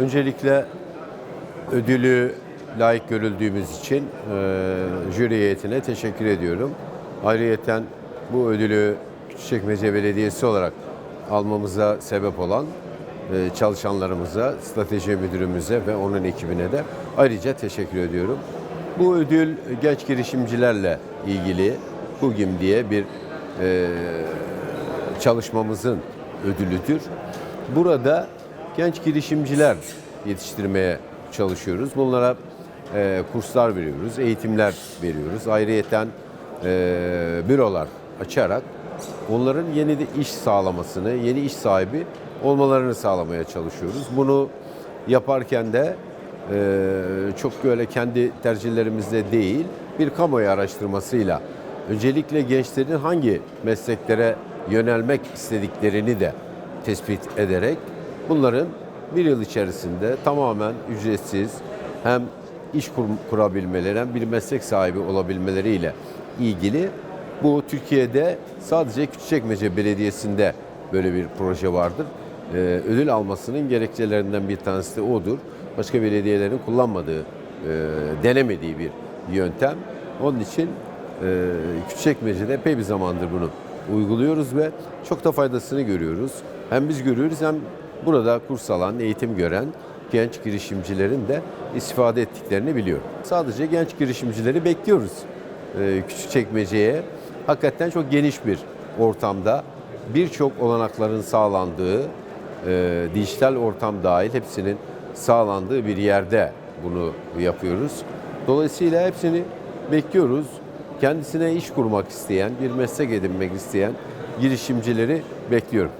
öncelikle ödülü layık görüldüğümüz için e, jüri heyetine teşekkür ediyorum. Ayrıyeten bu ödülü Küçükçekmece Belediyesi olarak almamıza sebep olan e, çalışanlarımıza, strateji müdürümüze ve onun ekibine de ayrıca teşekkür ediyorum. Bu ödül genç girişimcilerle ilgili bugün diye bir e, çalışmamızın ödülüdür. Burada genç girişimciler yetiştirmeye çalışıyoruz. Bunlara e, kurslar veriyoruz, eğitimler veriyoruz. Ayrıyeten e, bürolar açarak onların yeni de iş sağlamasını, yeni iş sahibi olmalarını sağlamaya çalışıyoruz. Bunu yaparken de e, çok böyle kendi tercihlerimizde değil, bir kamuoyu araştırmasıyla öncelikle gençlerin hangi mesleklere yönelmek istediklerini de tespit ederek bunların bir yıl içerisinde tamamen ücretsiz hem iş kur- kurabilmeleri hem bir meslek sahibi olabilmeleriyle ilgili bu Türkiye'de sadece Küçükçekmece Belediyesi'nde böyle bir proje vardır. Ee, ödül almasının gerekçelerinden bir tanesi de odur. Başka belediyelerin kullanmadığı, e, denemediği bir yöntem. Onun için e, Küçükçekmece'de epey bir zamandır bunu uyguluyoruz ve çok da faydasını görüyoruz. Hem biz görüyoruz hem burada kurs alan, eğitim gören genç girişimcilerin de istifade ettiklerini biliyorum. Sadece genç girişimcileri bekliyoruz e, Küçükçekmece'ye. Hakikaten çok geniş bir ortamda birçok olanakların sağlandığı, e, dijital ortam dahil hepsinin sağlandığı bir yerde bunu yapıyoruz. Dolayısıyla hepsini bekliyoruz. Kendisine iş kurmak isteyen, bir meslek edinmek isteyen girişimcileri bekliyorum.